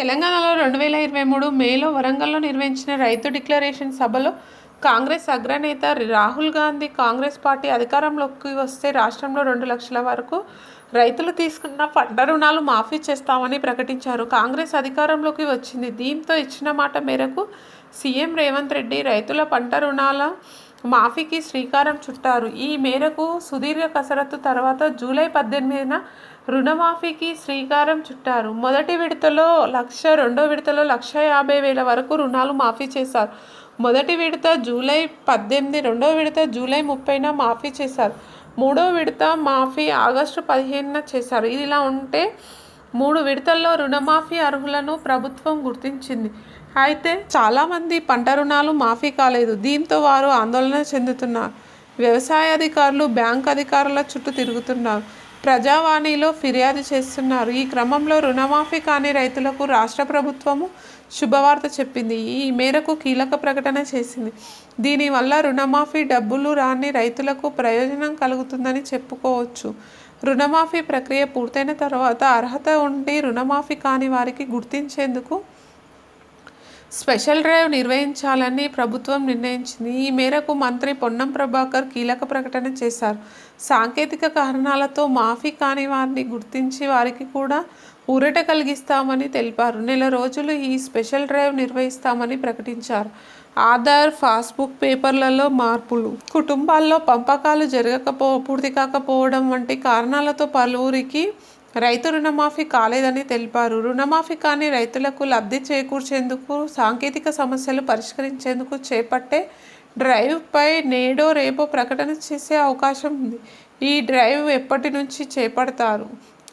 తెలంగాణలో రెండు వేల ఇరవై మూడు మేలో వరంగల్లో నిర్వహించిన రైతు డిక్లరేషన్ సభలో కాంగ్రెస్ అగ్రనేత రాహుల్ గాంధీ కాంగ్రెస్ పార్టీ అధికారంలోకి వస్తే రాష్ట్రంలో రెండు లక్షల వరకు రైతులు తీసుకున్న పంట రుణాలు మాఫీ చేస్తామని ప్రకటించారు. కాంగ్రెస్ అధికారంలోకి వచ్చింది. దీంతో ఇచ్చిన మాట మేరకు సీఎం రేవంత్ రెడ్డి రైతుల పంట రుణాల మాఫీకి శ్రీకారం చుట్టారు. ఈ మేరకు సుదీర్ఘ కసరత్తు తర్వాత జూలై పద్దెనిమిదిన రుణమాఫీకి శ్రీకారం చుట్టారు. మొదటి విడతలో లక్ష రెండో విడతలో లక్ష యాభై వేల వరకు రుణాలు మాఫీ చేశారు. మొదటి విడత జూలై పద్దెనిమిది రెండో విడత జూలై ముప్పైన మాఫీ చేశారు. మూడో విడత మాఫీ ఆగస్టు పదిహేనున చేశారు. ఇది ఇలా ఉంటే మూడు విడతల్లో రుణమాఫీ అర్హులను ప్రభుత్వం గుర్తించింది. అయితే చాలామంది పంట రుణాలు మాఫీ కాలేదు. దీంతో వారు ఆందోళన చెందుతున్నారు. వ్యవసాయ అధికారులు బ్యాంక్ అధికారుల చుట్టూ తిరుగుతున్నారు. ప్రజావాణిలో ఫిర్యాదు చేస్తున్నారు. ఈ క్రమంలో రుణమాఫీ కాని రైతులకు రాష్ట్ర ప్రభుత్వము శుభవార్త చెప్పింది. ఈ మేరకు కీలక ప్రకటన చేసింది. దీనివల్ల రుణమాఫీ డబ్బులు రాని రైతులకు ప్రయోజనం కలుగుతుందని చెప్పుకోవచ్చు. రుణమాఫీ ప్రక్రియ పూర్తయిన తర్వాత అర్హత ఉండి రుణమాఫీ కాని వారికి గుర్తించేందుకు స్పెషల్ డ్రైవ్ నిర్వహించాలని ప్రభుత్వం నిర్ణయించింది. ఈ మేరకు మంత్రి పొన్నం ప్రభాకర్ కీలక ప్రకటన చేశారు. సాంకేతిక కారణాలతో మాఫీ కాని వారిని గుర్తించి వారికి కూడా ఊరట కలిగిస్తామని తెలిపారు. నెల రోజులు ఈ స్పెషల్ డ్రైవ్ నిర్వహిస్తామని ప్రకటించారు. ఆధార్ పాస్బుక్ పేపర్లలో మార్పులు కుటుంబాల్లో పంపకాలు జరగకపో పూర్తి కాకపోవడం వంటి కారణాలతో పలువురికి రైతు రుణమాఫీ కాలేదని తెలిపారు. రుణమాఫీ కాని రైతులకు లబ్ధి చేకూర్చేందుకు సాంకేతిక సమస్యలు పరిష్కరించేందుకు చేపట్టే డ్రైవ్పై నేడో రేపో ప్రకటన చేసే అవకాశం ఉంది. ఈ డ్రైవ్ ఎప్పటి నుంచి చేపడతారు?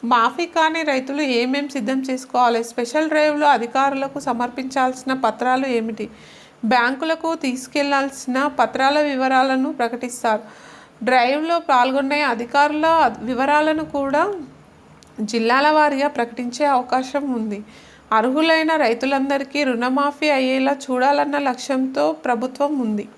మాఫీ కాని రైతులు ఏమేం సిద్ధం చేసుకోవాలి? స్పెషల్ డ్రైవ్లో అధికారులకు సమర్పించాల్సిన పత్రాలు ఏమిటి? బ్యాంకులకు తీసుకెళ్ళాల్సిన పత్రాల వివరాలను ప్రకటిస్తారు. డ్రైవ్లో పాల్గొనే అధికారుల వివరాలను కూడా జిల్లాల వారీగా ప్రకటించే అవకాశం ఉంది. అర్హులైన రైతులందరికీ రుణమాఫీ అయ్యేలా చూడాలన్న లక్ష్యంతో ప్రభుత్వం ఉంది.